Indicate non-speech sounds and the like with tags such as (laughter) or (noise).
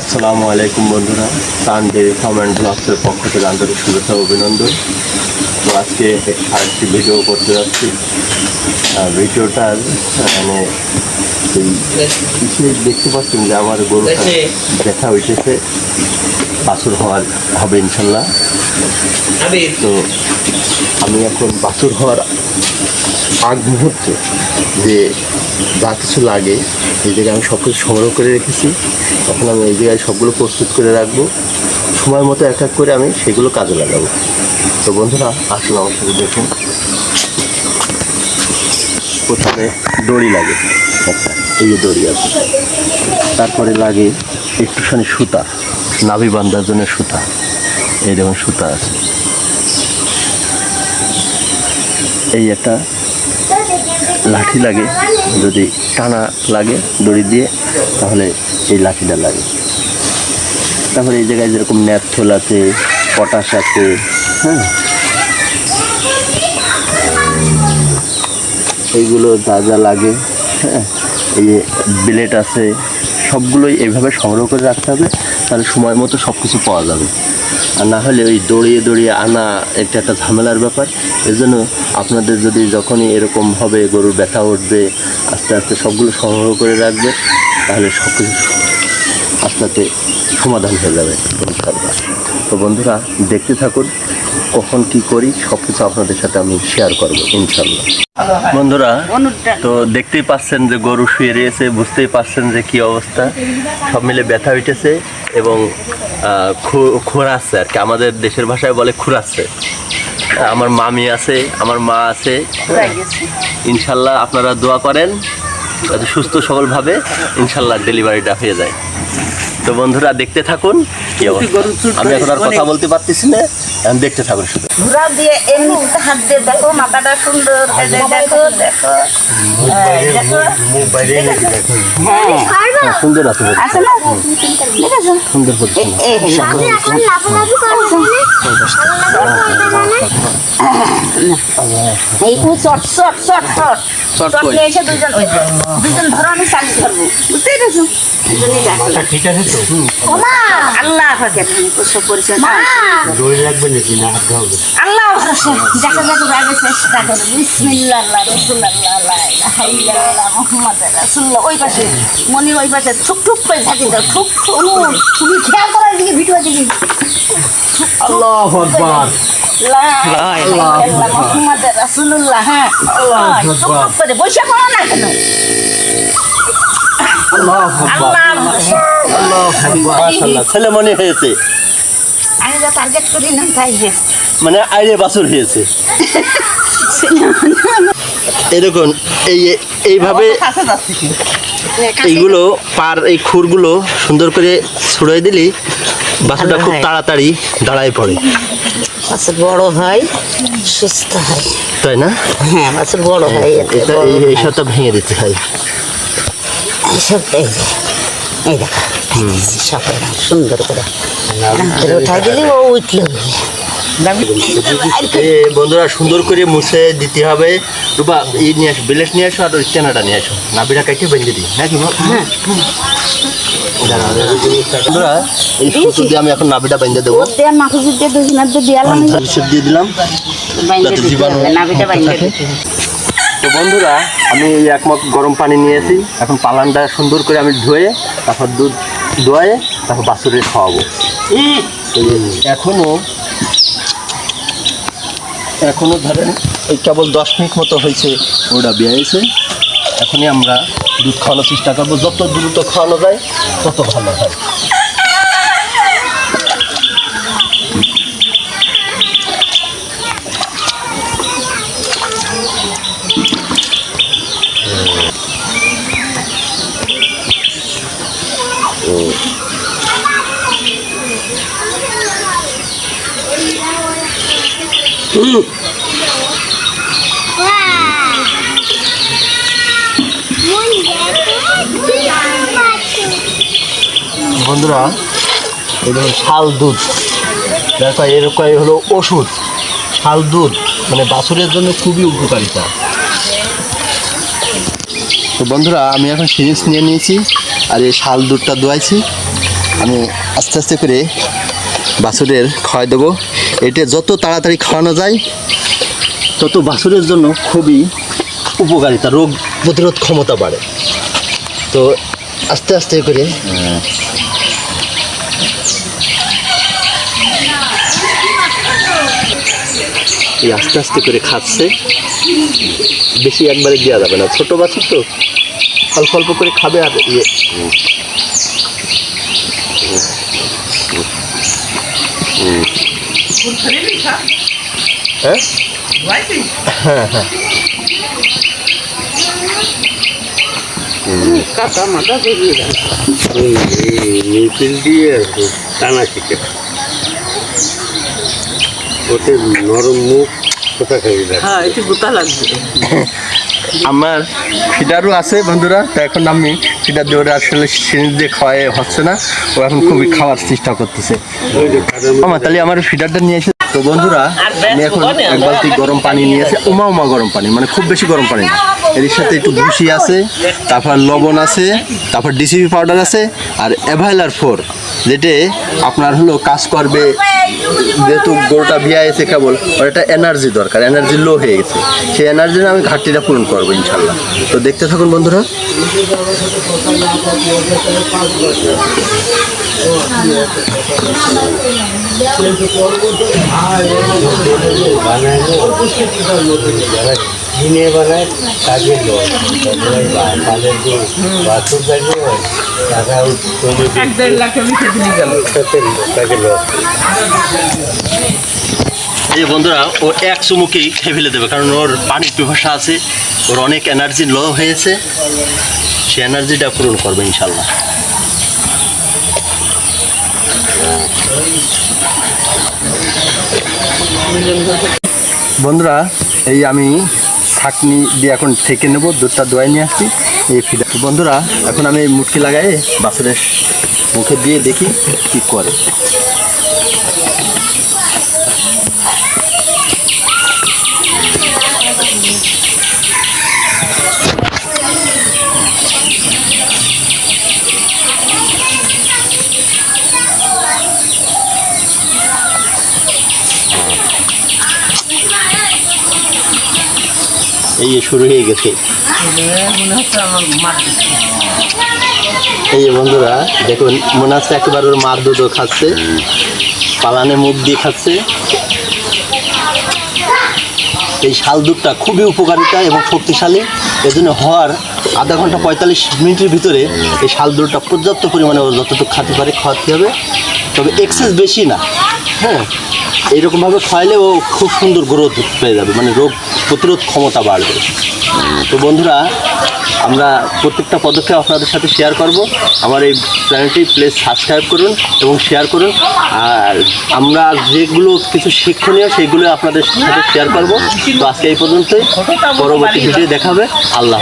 আসসালামু আলাইকুম বন্ধুরা। টান ডেরি ফার্ম অ্যান্ড ব্লগসের পক্ষ থেকে আন্তরিক শুভেচ্ছা অভিনন্দন। তো আজকে আরেকটি ভিডিও করতে যাচ্ছি। ভিডিওটার মানে এই দেখতে পাচ্ছেন যে আমার গরুটা দেখা। হইতেছে। বাছুর হওয়ার হবে ইনশাল্লাহ। তো আমি এখন বাছুর হওয়ার আগ মুহূর্তে যে যা কিছু লাগে এই জায়গায় আমি সব কিছু সংগ্রহ করে রেখেছি। এখন আমি এই জায়গায় সবগুলো প্রস্তুত করে রাখব। সময় মতো এক এক করে আমি সেগুলো কাজে লাগাবো। তো বন্ধুরা, আসুন আমার সাথে দেখুন। প্রথমে দড়ি লাগে। আচ্ছা এই যে দড়ি আছে। তারপরে লাগে একটুখানি সুতা, নাভি বান্ধার জন্য সুতা। এই যেমন সুতা আছে। এই একটা লাঠি লাগে, যদি টানা লাগে, দড়ি দিয়ে, তাহলে এই লাঠিটা লাগে। তারপরে এই জায়গায় যেরকম ন্যাপথল আছে, পটাশ আছে হ্যাঁ। এইগুলো যা যা লাগে হ্যাঁ এই যে বিলেট আছে, সবগুলোই এইভাবে সংগ্রহ করে রাখতে হবে, তাহলে সময় মতো সব কিছু পাওয়া যাবে। আর না হলে ওই দৌড়িয়ে দৌড়িয়ে আনা এটা একটা ঝামেলার ব্যাপার। এজন্য জন্য আপনাদের যদি যখনই এরকম হবে, গরুর ব্যথা উঠবে, আস্তে আস্তে সবগুলো সংগ্রহ করে রাখবে, তাহলে সব কিছু আস্তে আস্তে সমাধান হয়ে যাবে তো বন্ধুরা, দেখতে থাকুন। কখন কি করি সব কিছু আপনাদের সাথে আমি শেয়ার করব ইনশাল্লাহ বন্ধুরা তো দেখতেই পাচ্ছেন যে গরু শুয়ে রয়েছে বুঝতেই পাচ্ছেন যে কি অবস্থা। সব মিলে ব্যথা উঠেছে এবং আহ, খু- আর কি। আমাদের দেশের ভাষায় বলে খুরাচ্ছে আমার মামি আছে আমার মা আছে। ইনশাল্লাহ আপনারা দোয়া করেন যাতে সুস্থ সবলভাবে ইনশাল্লাহ ডেলিভারিটা হয়ে যায়। তো বন্ধুরা দেখতে থাকুন। আমি এখন আর কথা বলতে পারতেছি না এখন দেখতে থাকুন শুধু। ঘুরা দিয়ে এমনি হাত দিয়ে দেখো মাথাটা সুন্দর দেখো দেখো। হ্যাঁ হ্যাঁ, সুন্দর আছে চট চট চট চট। চট নিয়ে এসে দুজন দুজন ধরো আমি চালিয়ে ধরবো। বুঝতে পেরেছ? দুজনই দেখো ঠিক আছে তো? ওমা! আল্লাহ পাকে তুমি কুসব করেছ না দড়ি লাগবে নাকি? না হাতে হবে। আল্লাহ ভরসা দেখো দেখো আগে চেষ্টা করো বিসমিল্লাহ রসুল্লাহ লা ইলাহা ইল্লাল্লাহ মুহাম্মদ রাসূলুল্লাহ। ওই পাশে মনির ওই পাশে ঠুক ঠুক করে থাকি দাও ঠুক তুমি খেয়াল করো এদিকে ভিডিও দিকে আল্লাহ আকবার। রাসূলুল্লাহ হ্যাঁ। না কেন? ছেলে মনে হয়েছে। আমি যা টার্গেট করি না তাই মানে আইরে বাছুর হয়েছে। এরকম এই এইভাবে এইগুলো পার এই খুরগুলো সুন্দর করে ছড়াই দিলেই বাছুরটা খুব তাড়াতাড়ি দাঁড়ায় পড়ে। বাছুর বড় হয় সুস্থ হয় তাই না? হ্যাঁ বাছুর বড় হয় এটা এই হয়। এই সবটা ভেঙে দিতে হয়। এইসব এই যে এই দেখো সব সুন্দর করে করে উঠাই দিলি ও উঠল বন্ধুরা সুন্দর করে মুছে দিতে হবে। রূপা ই নিয়ে আসো বিলেস নিয়ে আসো আর ওই চেনাটা নিয়ে আসো। নাবিটা কেটে বেঁধে দিই নাকি হ্যাঁ। বন্ধুরা এই সুতো দিয়ে আমি এখন নাবিটা বেঁধে দেবো। দিয়ে দিলাম। জীবাণু তো বন্ধুরা, আমি এই একমত গরম পানি নিয়েছি। এখন পালানটা সুন্দর করে আমি ধুয়ে, তারপর দুধ দোয়ে তারপর বাছুরে খাওয়াবো। তো এখনও এখনও ধরেন এই কেবল দশ মিনিট মতো হয়েছে, ওটা বেরিয়েছে। এখনই আমরা দুধ খাওয়ানোর চেষ্টা করব। যত দ্রুত খাওয়ানো যায়, তত ভালো হয়। দেখো বন্ধুরা ধরুন শাল দুধ। দেখো এরকম হলো ওষুধ। শাল দুধ মানে বাছুরের জন্য খুবই উপকারিতা। তো বন্ধুরা, আমি এখন সিরিজ নিয়ে নিয়েছি। আর এই শাল দুধটা দোয়াইছি আমি আস্তে আস্তে করে বাছুরের খাওয়াই দেবো। এটা যত তাড়াতাড়ি খাওয়ানো যায়, তত বাছুরের জন্য খুবই উপকারিতা রোগ প্রতিরোধ ক্ষমতা বাড়ে। তো আস্তে আস্তে করে আস্তে আস্তে করে খাচ্ছে। বেশি একবারে দেওয়া যাবে না। ছোট বাছুর তো। অল্প অল্প করে খাবে আর ইয়ে। হ্যাঁ? কাকা মাথা বেরিয়ে গেল নিউট্রিল দিয়ে টানা ওতে নরম মুখ কোথা খাবি হ্যাঁ একটু গোটা লাগবে। (laughs) আমার ফিডারও আছে বন্ধুরা, তো এখন আমি ফিডার দিয়ে আসলে সিরিজ দিয়ে খাওয়াই হচ্ছে না, ও এখন খুবই খাওয়ার চেষ্টা করতেছে। আমার তাহলে আমার ফিডারটা নিয়ে এসে তো বন্ধুরা, আমি এখন এক বালতি গরম পানি নিয়ে এসে উমা উমা গরম পানি মানে খুব বেশি গরম পানি না। এর সাথে একটু ভুসি আছে, তারপর লবণ আছে, তারপর ডিসিপি পাউডার আছে, আর অ্যাভাইলার ফোর। যেটা আপনার হলো কাজ করবে, যেহেতু গরুটা এসে কেবল ওর একটা এনার্জি দরকার এনার্জি লো হয়ে গেছে। সেই এনার্জির আমি ঘাটতিটা পূরণ করব ইনশাল্লাহ। তো দেখতে থাকুন বন্ধুরা। বানায় তাদের লোক। তাদের যে টাকা লোক এই বন্ধুরা ও এক চুমুকেই খেয়ে ফেলে দেবে কারণ ওর পানির পিপাসা আছে ওর অনেক এনার্জি লো হয়েছে। সে এনার্জিটা পূরণ করবে ইনশাল্লাহ বন্ধুরা এই আমি ছাকনি দিয়ে এখন থেকে নেব, দুধটা দোয়াই নিয়ে আসছি। এই ফিডা বন্ধুরা, এখন আমি মুটকি লাগাই বাছুরের মুখে দিয়ে দেখি কি করে। এই যে শুরু হয়ে গেছে। এই বন্ধুরা, দেখুন মনে হচ্ছে একেবারে ওর মার দুধও খাচ্ছে, পালানে মুখ দিয়ে খাচ্ছে। এই শাল দুধটা খুবই উপকারিতা এবং শক্তিশালী। এজন্য হওয়ার আধা ঘণ্টা পঁয়তাল্লিশ মিনিটের ভিতরে এই শাল দুধটা পর্যাপ্ত পরিমাণে ওর যতটুকু খাতে পারে খাওয়াতে হবে। তবে এক্সেস বেশি না। হ্যাঁ এইরকমভাবে খাওয়ালে ও খুব সুন্দর গ্রোথ পেয়ে যাবে মানে রোগ প্রতিরোধ ক্ষমতা বাড়বে। তো বন্ধুরা, আমরা প্রত্যেকটা পদক্ষেপ আপনাদের সাথে শেয়ার করব। আমার এই চ্যানেলটি প্লিজ সাবস্ক্রাইব করুন এবং শেয়ার করুন। আর আমরা যেগুলো কিছু শিক্ষণীয়, সেগুলো আপনাদের সাথে শেয়ার করব। তো আজকে এই পর্যন্তই। পরবর্তী ভিডিও দেখাবে। আল্লাহ